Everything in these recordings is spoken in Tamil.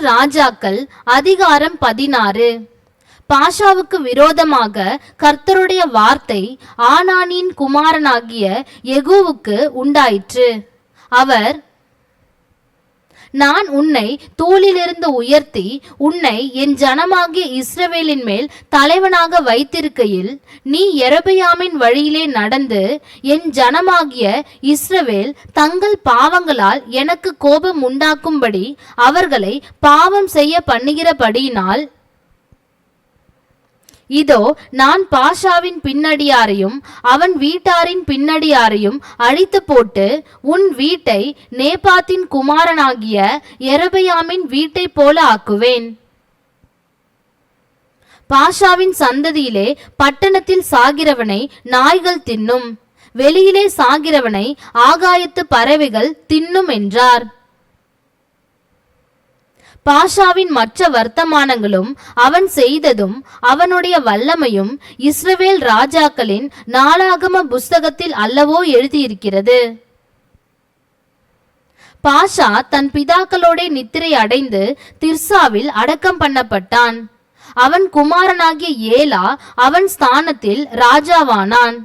ராஜாக்கள் அதிகாரம் பதினாறு. பாஷாவுக்கு விரோதமாக கர்த்தருடைய வார்த்தை ஆனானின் குமாரனாகிய யெகூவுக்கு உண்டாயிற்று. அவர் நான் உன்னை தூளிலிருந்து உயர்த்தி உன்னை என் ஜனமாகிய இஸ்ரவேலின் மேல் தலைவனாக வைத்திருக்கையில் நீ எரபயாமின் வழியிலே நடந்து என் ஜனமாகிய இஸ்ரவேல் தங்கள் பாவங்களால் எனக்கு கோபம் உண்டாக்கும்படி அவர்களை பாவம் செய்ய பண்ணுகிறபடியினால் இதோ நான் பாஷாவின் பின்னடியாரையும் அவன் வீட்டாரின் பின்னடியாரையும் அழித்து போட்டு உன் வீட்டை நேபாத்தின் குமாரனாகிய எரபயாமின் வீட்டைப் போல ஆக்குவேன். பாஷாவின் சந்ததியிலே பட்டணத்தில் சாகிறவனை நாய்கள் தின்னும். வெளியிலே சாகிறவனை ஆகாயத்து பறவைகள் தின்னும் என்றார். பாஷாவின் மற்ற வர்த்தமானங்களும் அவன் செய்ததும் அவனுடைய வல்லமையும் இஸ்ரவேல் ராஜாக்களின் நாளாகம புஸ்தகத்தில் அல்லவோ எழுதியிருக்கிறது. பாஷா தன் பிதாக்களோட நித்திரை அடைந்து திர்சாவில் அடக்கம் பண்ணப்பட்டான். அவன் குமாரனாகிய ஏலா அவன் ஸ்தானத்தில் ராஜாவானான்.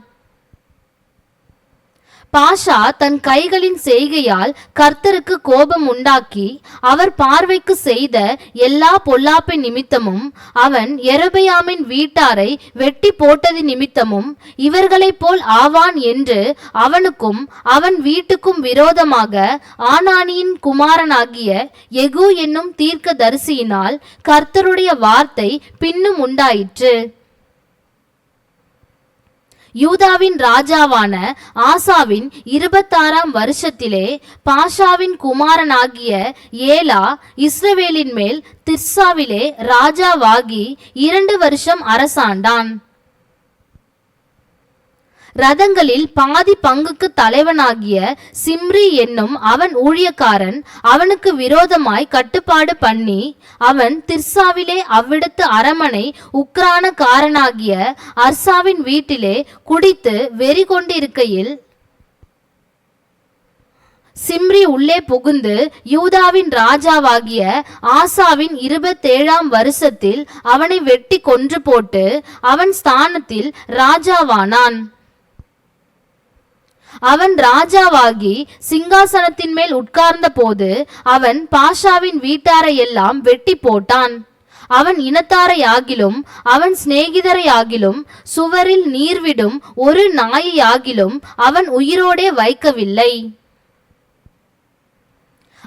பாஷா தன் கைகளின் செய்கையால் கர்த்தருக்கு கோபம் உண்டாக்கி அவர் பார்வைக்கு செய்த எல்லா பொல்லாப்பை நிமித்தமும் அவன் எரபயாமின் வீட்டாரை வெட்டி போட்டது நிமித்தமும் இவர்களைப் போல் ஆவான் என்று அவனுக்கும் அவன் வீட்டுக்கும் விரோதமாக ஆனானியின் குமாரனாகிய எகு என்னும் தீர்க்க தரிசியினால் கர்த்தருடைய வார்த்தை பின்னும் உண்டாயிற்று. யூதாவின் ராஜாவான ஆசாவின் இருபத்தாறாம் வருஷத்திலே பாஷாவின் குமாரனாகிய ஏலா இஸ்ரவேலின் மேல் திர்சாவிலே ராஜாவாகி இரண்டு வருஷம் அரசாண்டான். ரதங்களில் பாதி பங்குக்கு தலைவனாகிய சிம்ரி என்னும் அவன் ஊழியக்காரன் அவனுக்கு விரோதமாய் கட்டுப்பாடு பண்ணி அவன் திர்சாவிலே அவ்விடத்து அரமனை உக்ரானக்காரனாகிய அர்சாவின் வீட்டிலே குடித்து வெறி கொண்டிருக்கையில் சிம்ரி உள்ளே புகுந்து யூதாவின் ராஜாவாகிய ஆசாவின் இருபத்தேழாம் வருஷத்தில் அவனை வெட்டி கொன்று போட்டு அவன் ஸ்தானத்தில் ராஜாவானான். அவன் ராஜாவாகி சிங்காசனத்தின் மேல் உட்கார்ந்த போது அவன் பாஷாவின் வீட்டாரை எல்லாம் வெட்டி போட்டான் அவன் இனத்தாரை ஆகிலும் அவன் சிநேகிதரை ஆகிலும் சுவரில் நீர்விடும் ஒரு நாயை ஆகிலும் அவன் உயிரோடே வைக்கவில்லை.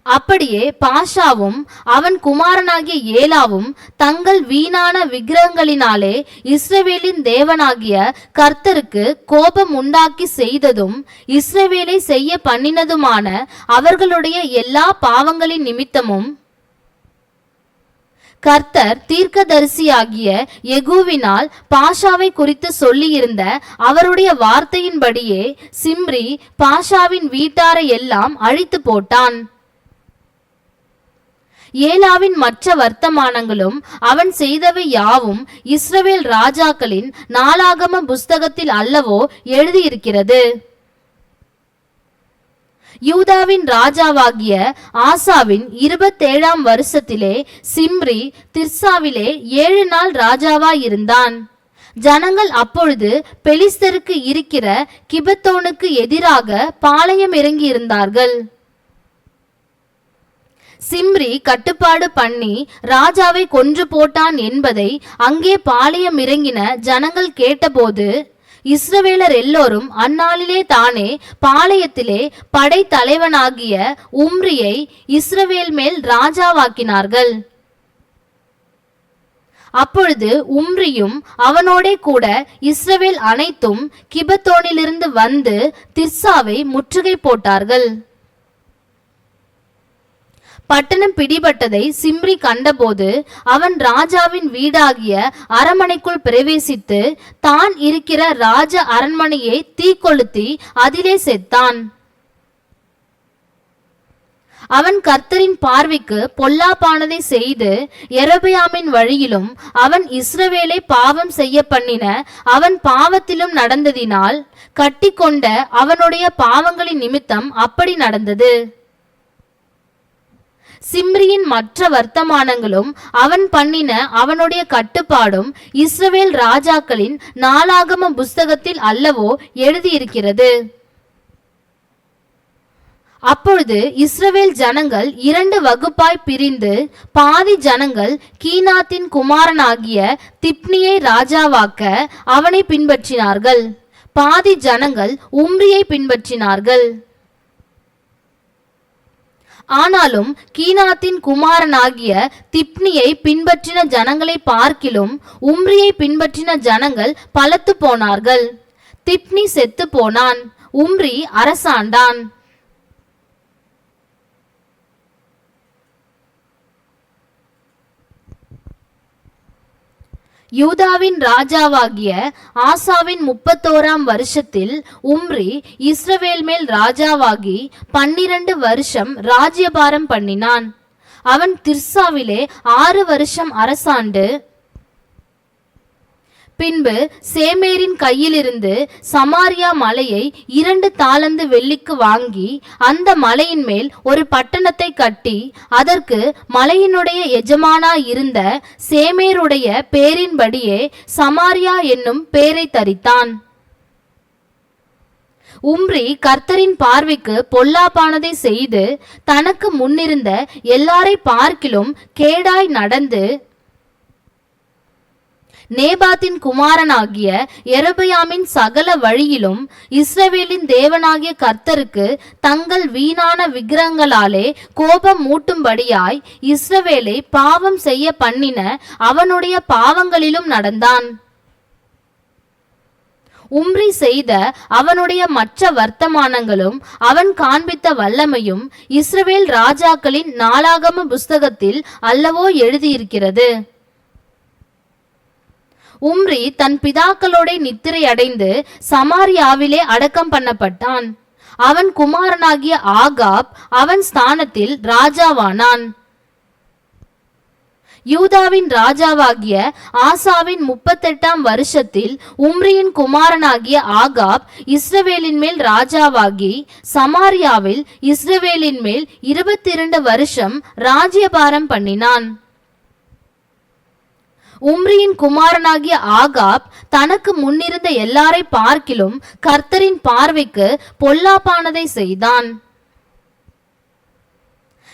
அப்படியே பாஷாவும் அவன் குமாரனாகிய ஏலாவும் தங்கள் வீணான விக்கிரகங்களினாலே இஸ்ரவேலின் தேவனாகிய கர்த்தருக்கு கோபம் உண்டாக்கி செய்ததும் இஸ்ரவேலை செய்ய பண்ணினதுமான அவர்களுடைய எல்லா பாவங்களின் நிமித்தமும் கர்த்தர் தீர்க்கதரிசியாகிய எகுவினால் பாஷாவை குறித்து சொல்லியிருந்த அவருடைய வார்த்தையின்படியே சிம்ரி பாஷாவின் வீட்டாரை எல்லாம் அழித்து போட்டான். ஏலாவின் மற்ற வர்த்தமானங்களும் அவன் செய்தவை யாவும் இஸ்ரவேல் ராஜாக்களின் நாளாகம புஸ்தகத்தில் அல்லவோ எழுதியிருக்கிறது. யூதாவின் ராஜாவாகிய ஆசாவின் இருபத்தேழாம் வருஷத்திலே சிம்ரி திர்சாவிலே ஏழு நாள் ராஜாவாயிருந்தான். ஜனங்கள் அப்பொழுது பெலிஸ்தருக்கு இருக்கிற கிபத்தோனுக்கு எதிராக பாளையம் இறங்கியிருந்தார்கள். சிம்ரி கட்டுப்பாடு பண்ணி ராஜாவை கொன்று போட்டான் என்பதை அங்கே பாளையம் இறங்கின ஜனங்கள் கேட்டபோது இஸ்ரவேலர் எல்லோரும் அந்நாளிலே தானே பாளையத்திலே படை தலைவனாகிய உம்ரியை இஸ்ரவேல் மேல் ராஜாவாக்கினார்கள். அப்பொழுது உம்ரியும் அவனோடே கூட இஸ்ரவேல் அனைத்தும் கிபத்தோனிலிருந்து வந்து திர்சாவை முற்றுகை போட்டார்கள். பட்டணம் பிடிபட்டதை சிம்ரி கண்டபோது அவன் ராஜாவின் வீடாகிய அரண்மனைக்குள் பிரவேசித்து தான் இருக்கிற ராஜ அரண்மனையை தீக்கொளுத்தி அதிலே செத்தான். அவன் கர்த்தரின் பார்வைக்கு பொல்லாப்பானதை செய்து எரபியாமின் வழியிலும் அவன் இஸ்ரவேலை பாவம் செய்ய பண்ணின அவன் பாவத்திலும் நடந்ததினால் கட்டிக்கொண்ட அவனுடைய பாவங்களின் நிமித்தம் அப்படி நடந்தது. சிம்ரியின் மற்ற வர்த்தமானங்களும் அவன் பண்ணின அவனுடைய கட்டுப்பாடும் இஸ்ரவேல் ராஜாக்களின் நாளாகம புஸ்தகத்தில் அல்லவோ எழுதியிருக்கிறது. அப்பொழுது இஸ்ரவேல் ஜனங்கள் இரண்டு வகுப்பாய் பிரிந்து பாதி ஜனங்கள் கீனாத்தின் குமாரனாகிய திப்னியை ராஜாவாக்க அவனை பின்பற்றினார்கள். பாதி ஜனங்கள் உம்ரியை பின்பற்றினார்கள். ஆனாலும் கீனாத்தின் குமாரனாகிய திப்னியை பின்பற்றின ஜனங்களை பார்க்கிலும் உம்ரியை பின்பற்றின ஜனங்கள் பலத்து போனார்கள். திப்னி செத்து போனான். உம்ரி அரசாண்டான். யூதாவின் ராஜாவாகிய ஆசாவின் முப்பத்தோராம் வருஷத்தில் உம்ரி இஸ்ரவேல் மேல் ராஜாவாகி பன்னிரண்டு வருஷம் ராஜ்யபாரம் பண்ணினான். அவன் திர்சாவிலே ஆறு வருஷம் அரசாண்டு பின்பு சேமேரின் கையிலிருந்து சமாரியா மலையை இரண்டு தாளந்து வெள்ளிக்கு வாங்கி அந்த மலையின் மேல் ஒரு பட்டணத்தை கட்டி அதற்கு மலையினுடைய எஜமானா இருந்த சேமேருடைய பேரின்படியே சமாரியா என்னும் பேரை தரித்தான். உம்ரி கர்த்தரின் பார்வைக்கு பொல்லாப்பானதை செய்து தனக்கு முன்னிருந்த எல்லாரை பார்க்கிலும் கேடாய் நடந்து நேபாத்தின் குமாரனாகிய எரபயாமின் சகல வழியிலும் இஸ்ரவேலின் தேவனாகிய கர்த்தருக்கு தங்கள் வீணான விக்கிரங்களாலே கோபம் மூட்டும்படியாய் இஸ்ரவேலை பாவம் செய்ய பண்ணின அவனுடைய பாவங்களிலும் நடந்தான். உம்ரி செய்த அவனுடைய மற்ற வர்த்தமானங்களும் அவன் காண்பித்த வல்லமையும் இஸ்ரவேல் ராஜாக்களின் நாளாகம புஸ்தகத்தில் அல்லவோ எழுதியிருக்கிறது. உம்ரி தன் பிதாக்களோட நித்திரை அடைந்து சமாரியாவிலே அடக்கம் பண்ணப்பட்டான். அவன் குமாரனாகிய ஆகாப் அவன் ஸ்தானத்தில் ராஜாவானான். யூதாவின் ராஜாவாகிய ஆசாவின் முப்பத்தெட்டாம் வருஷத்தில் உம்ரியின் குமாரனாகிய ஆகாப் இஸ்ரவேலின் மேல் ராஜாவாகி சமாரியாவில் இஸ்ரவேலின் மேல் இருபத்தி இரண்டு வருஷம் ராஜ்யபாரம் பண்ணினான். உம்ரியின் குமாரனாகிய ஆகாப் தனக்கு முன்னிருந்த எல்லாரை பார்க்கிலும் கர்த்தரின் பார்வைக்கு பொல்லாப்பானதை செய்தான்.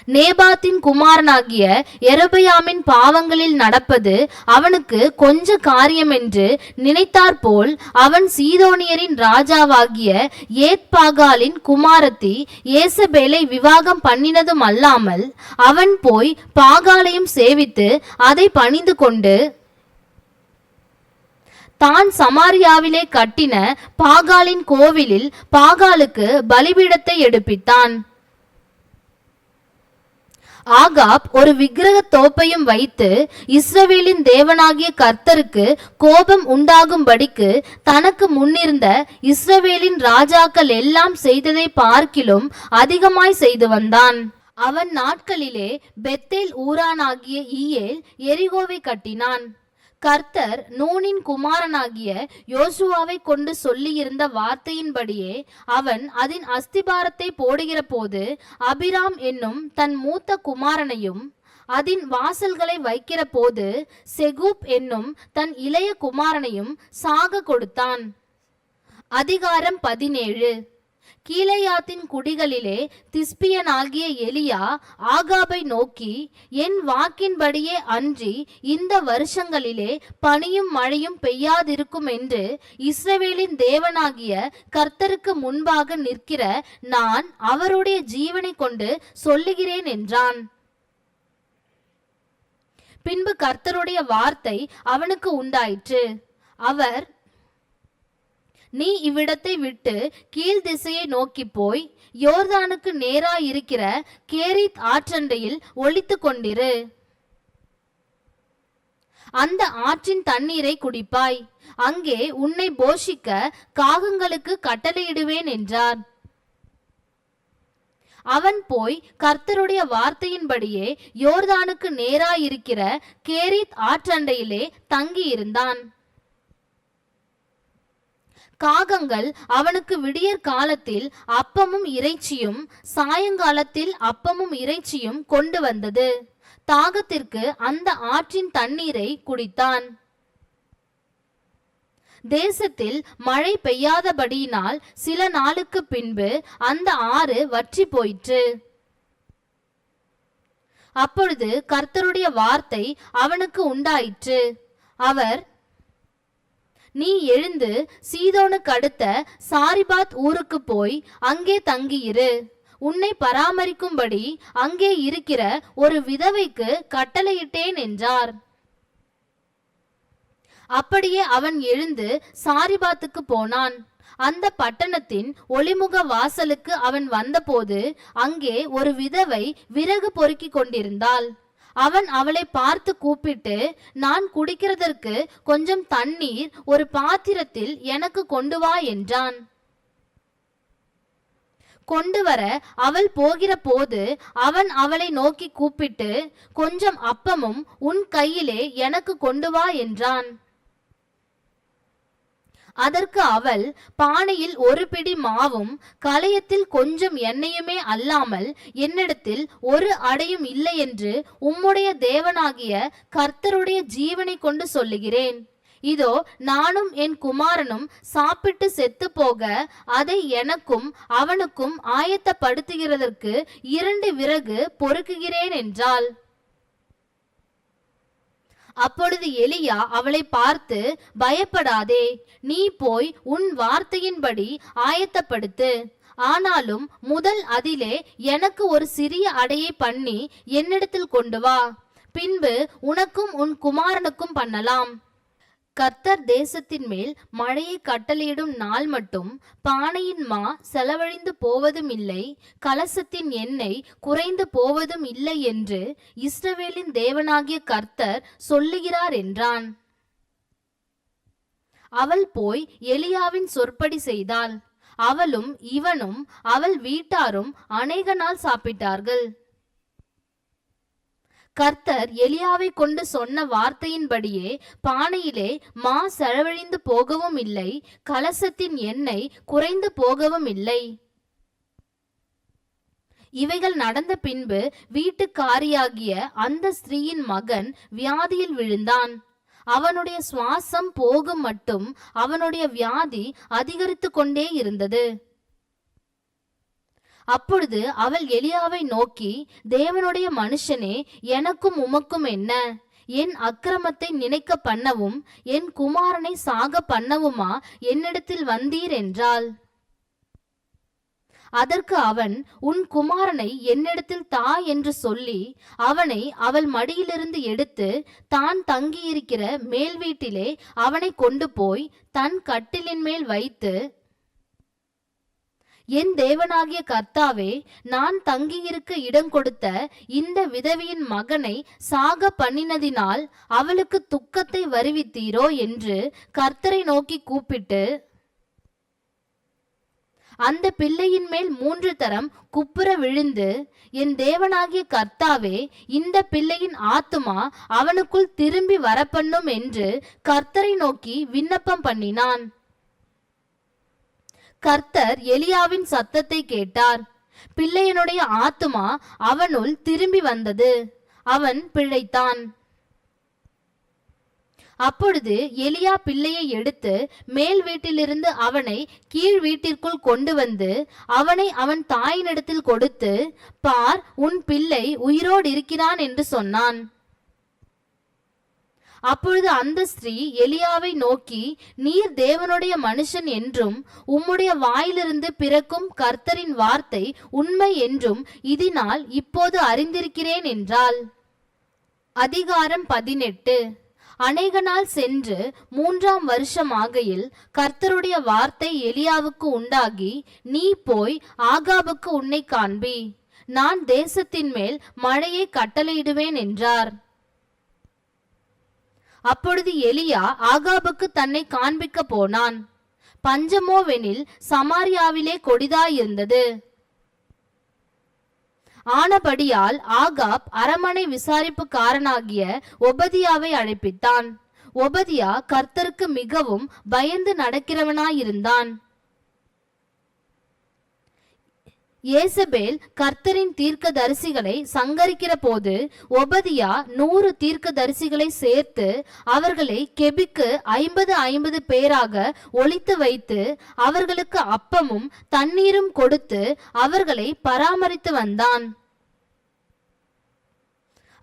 நேபாத்தின் குமாரனாகிய எரபயாமின் பாவங்களில் நடப்பது அவனுக்கு கொஞ்ச காரியம் என்று நினைத்தாற்போல் அவன் சீதோனியரின் ராஜாவாகிய ஏத்பாகாலின் குமாரத்தி ஏசபேலை விவாகம் பண்ணினதும் அல்லாமல் அவன் போய் பாகாலையும் சேவித்து அதை பணிந்து கொண்டு தான் சமாரியாவிலே கட்டின பாகாலின் கோவிலில் பாகாலுக்கு பலிபீடத்தை எடுப்பித்தான். ஆகாப் ஒரு விக்கிரக தோப்பையும் வைத்து இஸ்ரவேலின் தேவனாகிய கர்த்தருக்கு கோபம் உண்டாகும்படிக்கு தனக்கு முன்னிருந்த இஸ்ரவேலின் ராஜாக்கள் எல்லாம் செய்ததை பார்க்கிலும் அதிகமாய் செய்து வந்தான். அவன் நாட்களிலே பெத்தேல் ஊரானாகிய ஈயேல் எரிகோவை கட்டினான். கர்த்தர் நூனின் குமாரனாகிய யோசுவாவை கொண்டு சொல்லியிருந்த வார்த்தையின்படியே அவன் அதன் அஸ்திபாரத்தை போடுகிற போது அபிராம் என்னும் தன் மூத்த குமாரனையும் அதன் வாசல்களை வைக்கிற போது செகூப் என்னும் தன் இளைய குமாரனையும் சாக கொடுத்தான். அதிகாரம் பதினேழு. கீழையாத்தின் குடிகளிலே திஸ்பியனாகிய எலியா ஆகாபை நோக்கி என் வாக்கின்படியே அன்றி இந்த வருஷங்களிலே பனியும் மழையும் பெய்யாதிருக்கும் என்று இஸ்ரவேலின் தேவனாகிய கர்த்தருக்கு முன்பாக நிற்கிற நான் அவருடைய ஜீவனை கொண்டு சொல்லுகிறேன் என்றான். பின்பு கர்த்தருடைய வார்த்தை அவனுக்கு உண்டாயிற்று. அவர் நீ இவ்விடத்தை விட்டு கீழ் திசையை நோக்கி போய் யோர்தானுக்கு நேரா இருக்கிற கேரித் ஆற்றண்டையில் ஒளித்து கொண்டிரு. அந்த ஆற்றின் தண்ணீரை குடிப்பாய். அங்கே உன்னை போஷிக்க காகங்களுக்கு கட்டளையிடுவேன் என்றார். அவன் போய் கர்த்தருடைய வார்த்தையின்படியே யோர்தானுக்கு நேரா இருக்கிற கேரித் ஆற்றண்டையிலே தங்கியிருந்தான். காகங்கள் அவனுக்கு விடியற் காலத்தில் அப்பமும் இறைச்சியும் சாயங்காலத்தில் அப்பமும் இறைச்சியும் கொண்டு வந்தது. தாகத்திற்கு அந்த ஆற்றின் தண்ணீரை குடித்தான். தேசத்தில் மழை பெய்யாதபடியினால் சில நாளுக்கு பின்பு அந்த ஆறு வற்றி போயிற்று. அப்பொழுது கர்த்தருடைய வார்த்தை அவனுக்கு உண்டாயிற்று. அவர் நீ எழுந்து சீதோனுக்கு அடுத்த சாரிபாத் ஊருக்கு போய் அங்கே தங்கியிரு. உன்னை பராமரிக்கும்படி அங்கே இருக்கிற ஒரு விதவைக்கு கட்டளையிட்டேன் என்றார். அப்படியே அவன் எழுந்து சாரிபாத்துக்கு போனான். அந்த பட்டணத்தின் ஒளிமுக வாசலுக்கு அவன் வந்தபோது அங்கே ஒரு விதவை விறகு பொறுக்கிக் கொண்டிருந்தாள். அவன் அவளை பார்த்து கூப்பிட்டு நான் குடிக்கிறதற்கு கொஞ்சம் தண்ணீர் ஒரு பாத்திரத்தில் எனக்கு கொண்டு வா என்றான். கொண்டு வர அவள் போகிற போது அவன் அவளை நோக்கி கூப்பிட்டு கொஞ்சம் அப்பமும் உன் கையிலே எனக்கு கொண்டு வா என்றான். அதற்கு அவள் பானையில் ஒரு பிடி மாவும் களையத்தில் கொஞ்சம் எண்ணெயுமே அல்லாமல் என்னிடத்தில் ஒரு அடையும் இல்லை என்று உம்முடைய தேவனாகிய கர்த்தருடைய ஜீவனை கொண்டு சொல்லுகிறேன். இதோ நானும் என் குமாரனும் சாப்பிட்டு செத்து போக அதை எனக்கும் அவனுக்கும் ஆயத்தப்படுத்துகிறதற்கு இரண்டு விறகு பொறுக்குகிறேன் என்றாள். அப்பொழுது எலியா அவளை பார்த்து பயப்படாதே நீ போய் உன் வார்த்தையின்படி ஆயத்தப்படுத்து. ஆனாலும் முதல் அதிலே எனக்கு ஒரு சிறிய அடையை பண்ணி என்னிடத்தில் கொண்டு வா. பின்பு உனக்கும் உன் குமாரனுக்கும் பண்ணலாம். கர்த்தர் தேசத்தின் மேல் மழையை கட்டளையிடும் நாள் மட்டும் பானையின் மா செலவழிந்து போவதும் இல்லை கலசத்தின் எண்ணெய் குறைந்து போவதும் இல்லை என்று இஸ்ரவேலின் தேவனாகிய கர்த்தர் சொல்லுகிறார் என்றான். அவள் போய் எலியாவின் சொற்படி செய்தாள். அவளும் இவனும் அவள் வீட்டாரும் அநேக நாள் சாப்பிட்டார்கள். கர்த்தர் எலியாவை கொண்டு சொன்ன வார்த்தையின்படியே பானையிலே மா செலவழிந்து போகவும் இல்லை கலசத்தின் எண்ணெய் குறைந்து போகவும் இல்லை. இவைகள் நடந்த பின்பு வீட்டுக்காரியாகிய அந்த ஸ்திரீயின் மகன் வியாதியில் விழுந்தான். அவனுடைய சுவாசம் போகும் மட்டும் அவனுடைய வியாதி அதிகரித்து கொண்டே இருந்தது. அப்பொழுது அவள் எலியாவை நோக்கி தேவனுடைய மனுஷனே எனக்கும் உமக்கும் என்ன? என் அக்கிரமத்தை நினைக்க பண்ணவும் என் குமாரனை சாக பண்ணவுமா என்னிடத்தில் வந்தீர் என்றாள். அதற்கு அவன் உன் குமாரனை என்னிடத்தில் தா என்று சொல்லி அவனை அவள் மடியிலிருந்து எடுத்து தான் தங்கியிருக்கிற மேல் வீட்டிலே அவனை கொண்டு போய் தன் கட்டிலின் மேல் வைத்து என் தேவனாகிய கர்த்தாவே நான் தங்கியிருக்க இடம் கொடுத்த இந்த விதவியின் மகனை சாக பண்ணினதினால் அவளுக்கு துக்கத்தை வருவித்தீரோ என்று கர்த்தரை நோக்கி கூப்பிட்டு அந்த பிள்ளையின் மேல் மூன்று தரம் குப்புற விழுந்து என் தேவனாகிய கர்த்தாவே இந்த பிள்ளையின் ஆத்துமா அவனுக்குள் திரும்பி வரப்பண்ணும் என்று கர்த்தரை நோக்கி விண்ணப்பம் பண்ணினான். கர்த்தர் எலியாவின் சத்தத்தை கேட்டார். பிள்ளையனுடைய ஆத்துமா அவனுள் திரும்பி வந்தது. அவன் பிழைத்தான். அப்பொழுது எலியா பிள்ளையை எடுத்து மேல் வீட்டிலிருந்து அவனை கீழ் வீட்டிற்குள் கொண்டு வந்து அவனை அவன் தாயினிடத்தில் கொடுத்து பார் உன் பிள்ளை உயிரோடு இருக்கிறான் என்று சொன்னான். அப்பொழுது அந்த ஸ்திரீ எலியாவை நோக்கி நீர் தேவனுடைய மனுஷன் என்றும் உம்முடைய வாயிலிருந்து பிறக்கும் கர்த்தரின் வார்த்தை உண்மை என்றும் இதனால் இப்போது அறிந்திருக்கிறேன் என்றாள். அதிகாரம் பதினெட்டு. அநேக நாள் சென்று மூன்றாம் வருஷம் ஆகையில் கர்த்தருடைய வார்த்தை எலியாவுக்கு உண்டாகி நீ போய் ஆகாபுக்கு உன்னை காண்பி. நான் தேசத்தின் மேல் மழையை கட்டளையிடுவேன் என்றார். அப்பொழுது எலியா ஆகாபுக்கு தன்னை காண்பிக்க போனான். பஞ்சமோவெனில் சமாரியாவிலே கொடிதாயிருந்தது. ஆனபடியால் ஆகாப் அரமனை விசாரிப்புக்காரனாகிய ஒபதியாவை அழைப்பித்தான். ஒபதியா கர்த்தருக்கு மிகவும் பயந்து நடக்கிறவனாயிருந்தான். ஏசபேல் கர்த்தரின் தீர்க்கதரிசிகளை சங்கரிக்கிற போது ஒபதியா நூறு தீர்க்கதரிசிகளை சேர்த்து அவர்களை கெபிக்கு ஐம்பது ஐம்பது பேராக ஒழித்து வைத்து அவர்களுக்கு அப்பமும் தண்ணீரும் கொடுத்து அவர்களை பராமரித்து வந்தான்.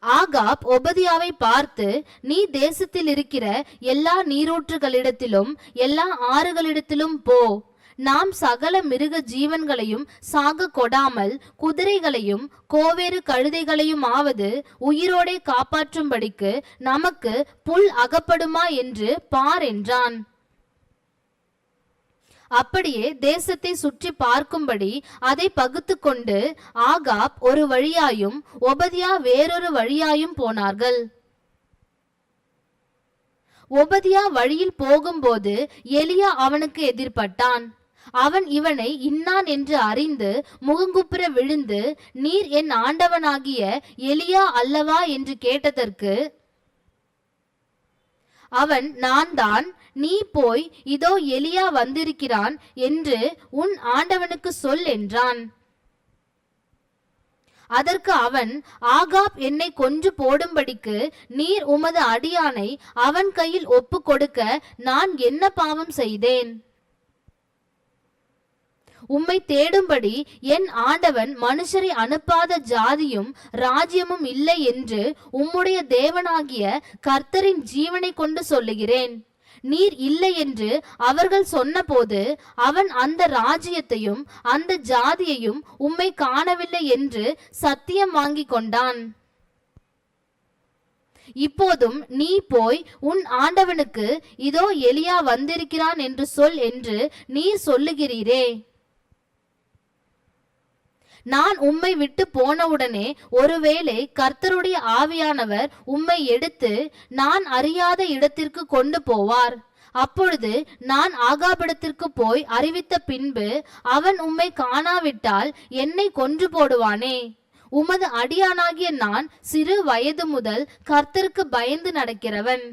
ஆகாப் ஒபதியாவை பார்த்து நீ தேசத்தில் இருக்கிற எல்லா நீரூற்றுகளிடத்திலும் எல்லா ஆறுகளிடத்திலும் போ. நாம் சகல மிருக ஜீவன்களையும் சாக கொடாமல் குதிரைகளையும் கோவேறு கழுதைகளையும் ஆவது உயிரோடே காப்பாற்றும்படிக்கு நமக்கு புல் அகப்படுமா என்று பார் என்றான். அப்படியே தேசத்தை சுற்றி பார்க்கும்படி அதை பகுத்து கொண்டு ஆகாப் ஒரு வழியாயும் ஒபதியா வேறொரு வழியாயும் போனார்கள். ஒபதியா வழியில் போகும்போது எலியா அவனுக்கு எதிர்பட்டான். அவன் இவனை இன்னான் என்று அறிந்து முகங்குப்புற விழுந்து நீர் என் ஆண்டவனாகிய எலியா அல்லவா? என்று கேட்டதற்கு அவன் நான் தான் நீ போய் இதோ எலியா வந்திருக்கிறான் என்று உன் ஆண்டவனுக்கு சொல் என்றான். அதற்கு அவன் ஆகாப் என்னை கொன்று போடும்படிக்கு நீர் உமது அடியானை அவன் கையில் ஒப்பு கொடுக்க நான் என்ன பாவம் செய்தேன்? உம்மை தேடும்படி என் ஆண்டவன் மனுஷரை அனுப்பாத ஜாதியும் ராஜ்யமும் இல்லை என்று உம்முடைய தேவனாகிய கர்த்தரின் ஜீவனை கொண்டு சொல்லுகிறேன். நீர் இல்லை என்று அவர்கள் சொன்னபோது அவன் அந்த ராஜ்யத்தையும் அந்த ஜாதியையும் உம்மை காணவில்லை என்று சத்தியம் வாங்கிக் கொண்டான். இப்போதும் நீ போய் உன் ஆண்டவனுக்கு இதோ எலியா வந்திருக்கிறான் என்று சொல் என்று நீர் சொல்லுகிறீரே. நான் உம்மை விட்டு போனவுடனே ஒருவேளை கர்த்தருடைய ஆவியானவர் உம்மை எடுத்து நான் அறியாத இடத்திற்கு கொண்டு போவார். அப்பொழுது நான் ஆகாபிடத்திற்கு போய் அறிவித்த பின்பு அவன் உம்மை காணாவிட்டால் என்னை கொன்று போடுவானே. உமது அடியானாகிய நான் சிறு வயது முதல் கர்த்தருக்கு பயந்து நடக்கிறவன்.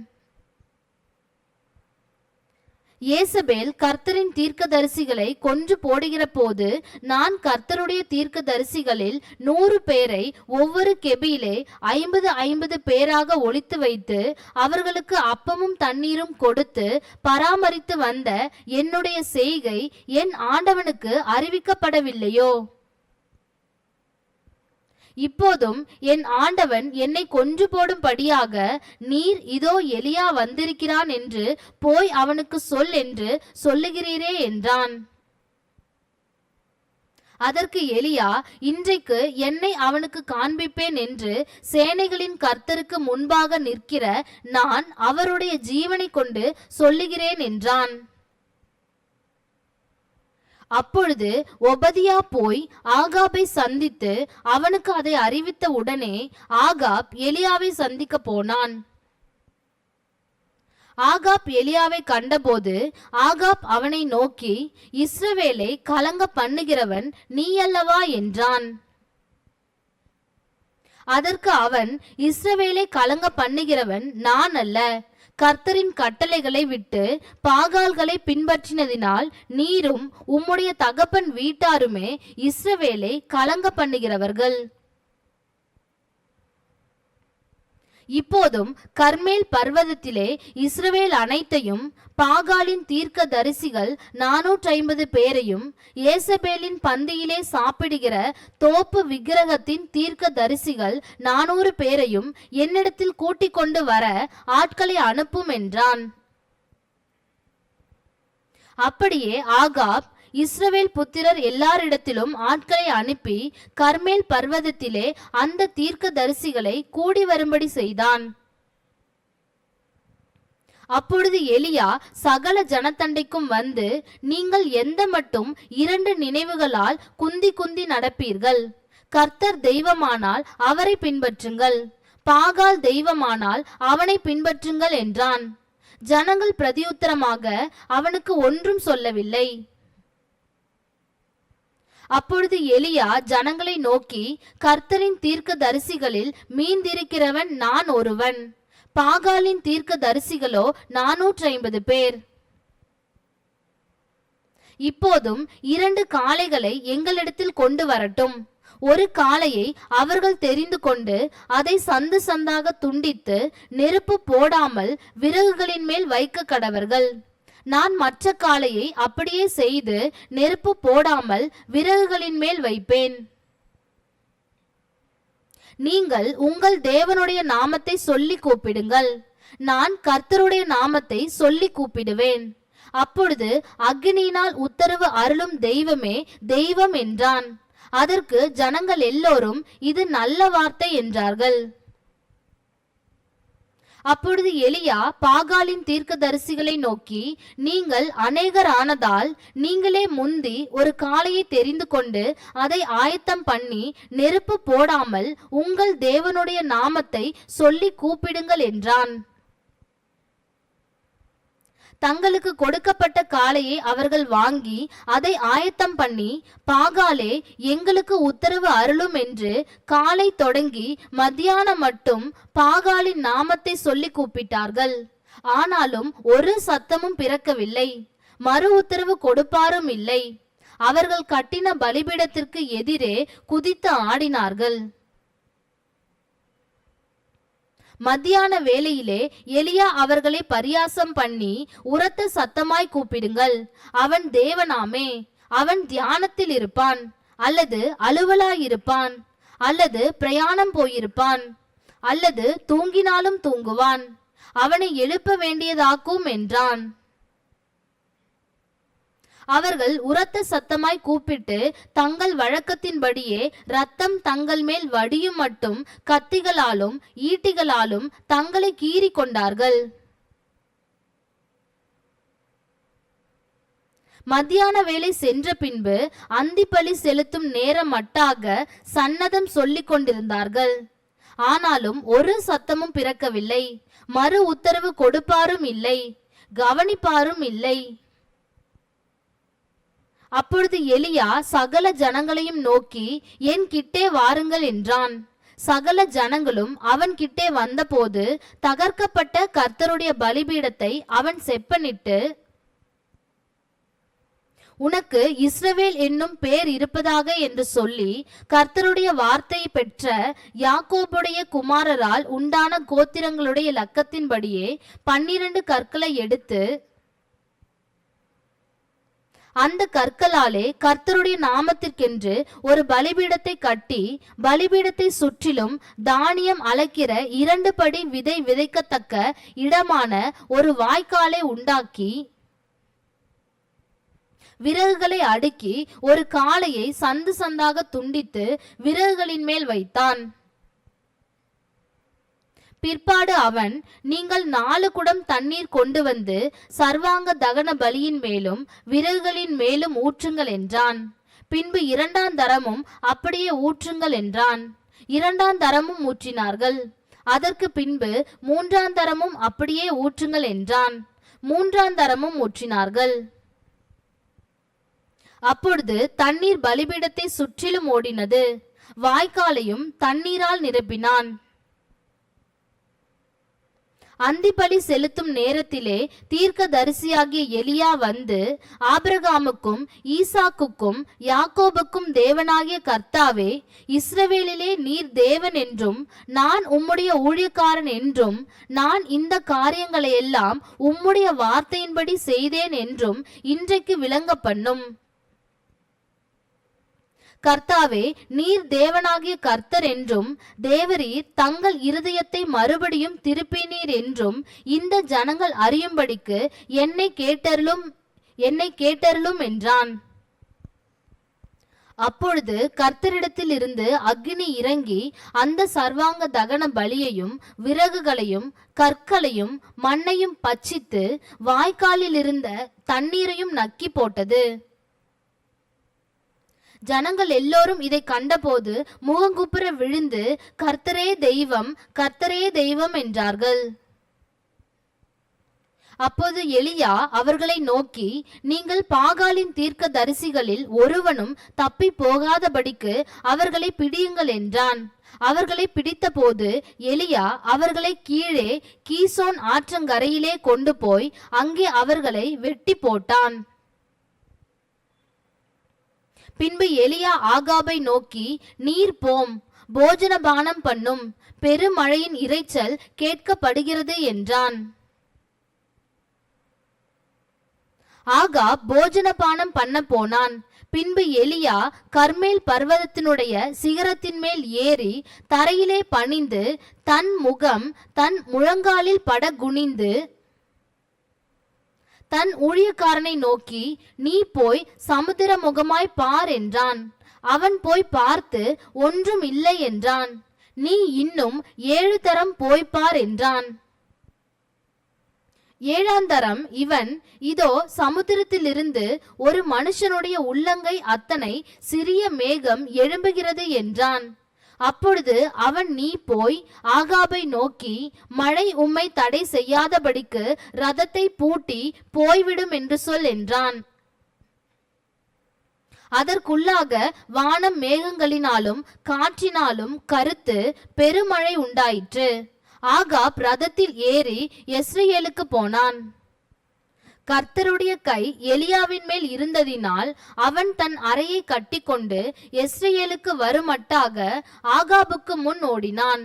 ஏசபேல் கர்த்தரின் தீர்க்கதரிசிகளை கொன்று போடுகிற போது நான் கர்த்தருடைய தீர்க்கதரிசிகளில் நூறு பேரை ஒவ்வொரு கெபியிலே ஐம்பது ஐம்பது பேராக ஒழித்து வைத்து அவர்களுக்கு அப்பமும் தண்ணீரும் கொடுத்து பராமரித்து வந்த என்னுடைய செய்கை என் ஆண்டவனுக்கு அறிவிக்கப்படவில்லையோ? இப்போதும் என் ஆண்டவன் என்னை கொன்று போடும்படியாக நீர் இதோ எலியா வந்திருக்கிறான் என்று போய் அவனுக்கு சொல் என்று சொல்லுகிறீரே என்றான். அதற்கு எலியா இன்றைக்கு என்னை அவனுக்கு காண்பிப்பேன் என்று சேனைகளின் கர்த்தருக்கு முன்பாக நிற்கிற நான் அவருடைய ஜீவனை கொண்டு சொல்லுகிறேன் என்றான். அப்பொழுது ஒபதியா போய் ஆகாபை சந்தித்து அவனுக்கு அதை அறிவித்த உடனே ஆகாப் எலியாவை சந்திக்க போனான். ஆகாப் எலியாவை கண்டபோது ஆகாப் அவனை நோக்கி இஸ்ரவேலை கலங்க பண்ணுகிறவன் நீ அல்லவா என்றான். அதற்கு அவன் இஸ்ரவேலை கலங்க பண்ணுகிறவன் நான் அல்ல கர்த்தரின் கட்டளைகளை விட்டு பாகால்களை பின்பற்றினதினால் நீரும் உம்முடைய தகப்பன் வீட்டாருமே இஸ்ரவேலை கலங்க பண்ணுகிறவர்கள். இப்போதும் கர்மேல் பர்வதத்திலே இஸ்ரவேல் அனைத்தையும் பாகாலின் தீர்க்க தரிசிகள் நானூற்றி ஐம்பது பேரையும் ஏசபேலின் பந்தியிலே சாப்பிடுகிற தோப்பு விக்கிரகத்தின் தீர்க்க தரிசிகள் நானூறு பேரையும் என்னிடத்தில் கூட்டிக் கொண்டு வர ஆட்களை அனுப்பும் என்றான். அப்படியே ஆகாப் இஸ்ரவேல் புத்திரர் எல்லாரிடத்திலும் ஆட்களை அனுப்பி கர்மேல் பர்வதத்திலே அந்த தீர்க்க தரிசிகளை கூடி வரும்படி செய்தான். அப்பொழுது எலியா சகல ஜனத்தண்டைக்கும் வந்து நீங்கள் எந்த மட்டும் இரண்டு நினைவுகளால் குந்தி குந்தி நடப்பீர்கள்? கர்த்தர் தெய்வமானால் அவரை பின்பற்றுங்கள். பாகால் தெய்வமானால் அவனை பின்பற்றுங்கள் என்றான். ஜனங்கள் பிரதியுத்தரமாக அவனுக்கு ஒன்றும் சொல்லவில்லை. அப்பொழுது எலியா ஜனங்களை நோக்கி கர்த்தரின் தீர்க்க தரிசிகளில் மீந்திருக்கிறவன் நான் ஒருவன். பாகாலின் தீர்க்க தரிசிகளோ நானூற்றி ஐம்பது பேர். இப்போதும் இரண்டு காளைகளை எங்களிடத்தில் கொண்டு வரட்டும். ஒரு காளையை அவர்கள் தெரிந்து கொண்டு அதை சந்து சந்தாக துண்டித்து நெருப்பு போடாமல் விறகுகளின் மேல் வைக்க கடவர்கள். நான் மற்ற காளையை அப்படியே செய்து நெருப்பு போடாமல் விறகுகளின் மேல் வைப்பேன். நீங்கள் உங்கள் தேவனுடைய நாமத்தை சொல்லி கூப்பிடுங்கள். நான் கர்த்தருடைய நாமத்தை சொல்லி கூப்பிடுவேன். அப்பொழுது அக்னியினால் உத்தரவு அருளும் தெய்வமே தெய்வம் என்றான். அதற்கு ஜனங்கள் எல்லோரும் இது நல்ல வார்த்தை என்றார்கள். அப்பொழுது எலியா பாகாலின் தீர்க்கதரிசிகளை நோக்கி நீங்கள் அநேகர் ஆனதால் நீங்களே முந்தி ஒரு காளையை தெரிந்து கொண்டு அதை ஆயத்தம் பண்ணி நெருப்பு போடாமல் உங்கள் தேவனுடைய நாமத்தை சொல்லி கூப்பிடுங்கள் என்றான். தங்களுக்கு கொடுக்கப்பட்ட காளையை அவர்கள் வாங்கி அதை ஆயத்தம் பண்ணி பாகாலே எங்களுக்கு உத்தரவு அருளும் என்று காலை தொடங்கி மத்தியானம் மட்டும் பாகாலின் நாமத்தை சொல்லி கூப்பிட்டார்கள். ஆனாலும் ஒரு சத்தமும் பிறக்கவில்லை. மறு உத்தரவு கொடுப்பாரும் இல்லை. அவர்கள் கட்டின பலிபீடத்திற்கு எதிரே குதித்து ஆடினார்கள். மத்தியான வேளையிலே எலியா அவர்களை பரியாசம் பண்ணி உரத்த சத்தமாய் கூப்பிடுங்கள். அவன் தேவனாமே அவன் தியானத்தில் இருப்பான் அல்லது அலுவலாயிருப்பான் அல்லது பிரயாணம் போயிருப்பான் அல்லது தூங்கினாலும் தூங்குவான். அவனை எழுப்ப வேண்டியதாக்கும் என்றான். அவர்கள் உரத்த சத்தமாய் கூப்பிட்டு தங்கள் வழக்கத்தின்படியே ரத்தம் தங்கள் மேல் வடியும் மட்டும் கத்திகளாலும் ஈட்டிகளாலும் தங்களை கீறி கொண்டார்கள். மத்தியான வேலை சென்ற பின்பு அந்திப்பலி செலுத்தும் நேரம் மட்டாக சன்னதம் சொல்லிக் கொண்டிருந்தார்கள். ஆனாலும் ஒரு சத்தமும் பிறக்கவில்லை. மறு உத்தரவு கொடுப்பாரும் இல்லை. கவனிப்பாரும் இல்லை. அப்பொழுது எலியா சகல ஜனங்களையும் நோக்கி என் கிட்டே வாருங்கள் என்றான். சகல ஜனங்களும் அவன் கிட்டே வந்தபோது தகர்க்கப்பட்ட கர்த்தருடைய பலிபீடத்தை அவன் செப்பனிட்டு உனக்கு இஸ்ரவேல் என்னும் பேர் இருப்பதாக என்று சொல்லி கர்த்தருடைய வார்த்தையை பெற்ற யாக்கோபுடைய குமாரரால் உண்டான கோத்திரங்களுடைய லக்கத்தின்படியே பன்னிரண்டு கற்களை எடுத்து அந்த கற்களாலே கர்த்தருடைய நாமத்திற்கென்று ஒரு பலிபீடத்தை கட்டி பலிபீடத்தை சுற்றிலும் தானியம் அளக்கிற இரண்டு படி விதை விதைக்கத்தக்க இடமான ஒரு வாய்க்காலை உண்டாக்கி விறகுகளை அடுக்கி ஒரு காளையை சந்து சந்தாக துண்டித்து விறகுகளின் மேல் வைத்தான். பிற்பாடு அவன் நீங்கள் நாலு குடம் தண்ணீர் கொண்டு வந்து சர்வாங்க தகன பலியின் மேலும் விறகுகளின் மேலும் ஊற்றுங்கள் என்றான். பின்பு இரண்டாம் தரமும் அப்படியே ஊற்றுங்கள் என்றான். இரண்டாம் தரமும் ஊற்றினார்கள். அதற்கு பின்பு மூன்றாம் தரமும் அப்படியே ஊற்றுங்கள் என்றான். மூன்றாம் தரமும் ஊற்றினார்கள். அப்பொழுது தண்ணீர் பலிபீடத்தை சுற்றிலும் ஓடினது. வாய்க்காலையும் தண்ணீரால் நிரப்பினான். அந்திபலி செலுத்தும் நேரத்திலே தீர்க்க தரிசியாகிய எலியா வந்து ஆபிரகாமுக்கும் ஈசாக்குக்கும் யாக்கோபுக்கும் தேவனாகிய கர்த்தாவே இஸ்ரவேலிலே நீர் தேவன் என்றும் நான் உம்முடைய ஊழியக்காரன் என்றும் நான் இந்த காரியங்களையெல்லாம் உம்முடைய வார்த்தையின்படி செய்தேன் என்றும் இன்றைக்கு விளங்க பண்ணும் கர்த்தாவே நீர் தேவனாகிய கர்த்தர் என்றும் தேவரீர் தங்கள் இருதயத்தை மறுபடியும் திருப்பினீர் என்றும் இந்த ஜனங்கள் அறியும்படிக்கு என்னை கேட்டருளும் என்னை கேட்டருளும் என்றான். அப்பொழுது கர்த்தரிடத்தில் இருந்து அக்னி இறங்கி அந்த சர்வாங்க தகன பலியையும் விறகுகளையும் கற்களையும் மண்ணையும் பச்சித்து வாய்க்காலில் இருந்த தண்ணீரையும் நக்கி போட்டது. ஜனங்கள் எல்லோரும் இதை கண்டபோது முகங்குப்புற விழுந்து கர்த்தரே தெய்வம் கர்த்தரே தெய்வம் என்றார்கள். அப்போது எலியா அவர்களை நோக்கி நீங்கள் பாகாலின் தீர்க்க தரிசிகளில் ஒருவனும் தப்பி போகாதபடிக்கு அவர்களை பிடியுங்கள் என்றான். அவர்களை பிடித்தபோது எலியா அவர்களை கீழே கீசோன் ஆற்றங்கரையிலே கொண்டு போய் அங்கே அவர்களை வெட்டி போட்டான். பின்பு எலியா ஆகாபை நோக்கி நீர் போம் போஜன பானம் பண்ணும் பெருமழையின் இரைச்சல் கேட்கப்படுகிறது என்றான். ஆகா போஜன பானம் பண்ண போனான். பின்பு எலியா கர்மேல் பர்வதத்தினுடைய சிகரத்தின் மேல் ஏறி தரையிலே பணிந்து தன் முகம் தன் முழங்காலில் பட குனிந்து தன் ஊழியக்காரனை நோக்கி நீ போய் சமுத்திர முகமாய் பார் என்றான். அவன் போய் பார்த்து ஒன்றும் இல்லை என்றான். நீ இன்னும் ஏழு தரம் போய் பார் என்றான். ஏழாம் தரம் இவன் இதோ சமுத்திரத்திலிருந்து ஒரு மனுஷனுடைய உள்ளங்கை அத்தனை சிறிய மேகம் எழும்புகிறது என்றான். அப்பொழுது அவன் நீ போய் ஆகாபை நோக்கி மழை உம்மை தடை செய்யாதபடிக்கு ரதத்தை பூட்டி போய்விடும் என்று சொல் என்றான். அதற்குள்ளாக வானம் மேகங்களினாலும் காற்றினாலும் கருத்து பெருமழை உண்டாயிற்று. ஆகாப் ரதத்தில் ஏறி எஸ்ரேலுக்கு போனான். கர்த்தருடைய கை எலியாவின் மேல் இருந்ததினால் அவன் தன் அறையை கட்டிக்கொண்டு எஸ்ரேலுக்கு வருமட்டாக ஆகாபுக்கு முன் ஓடினான்.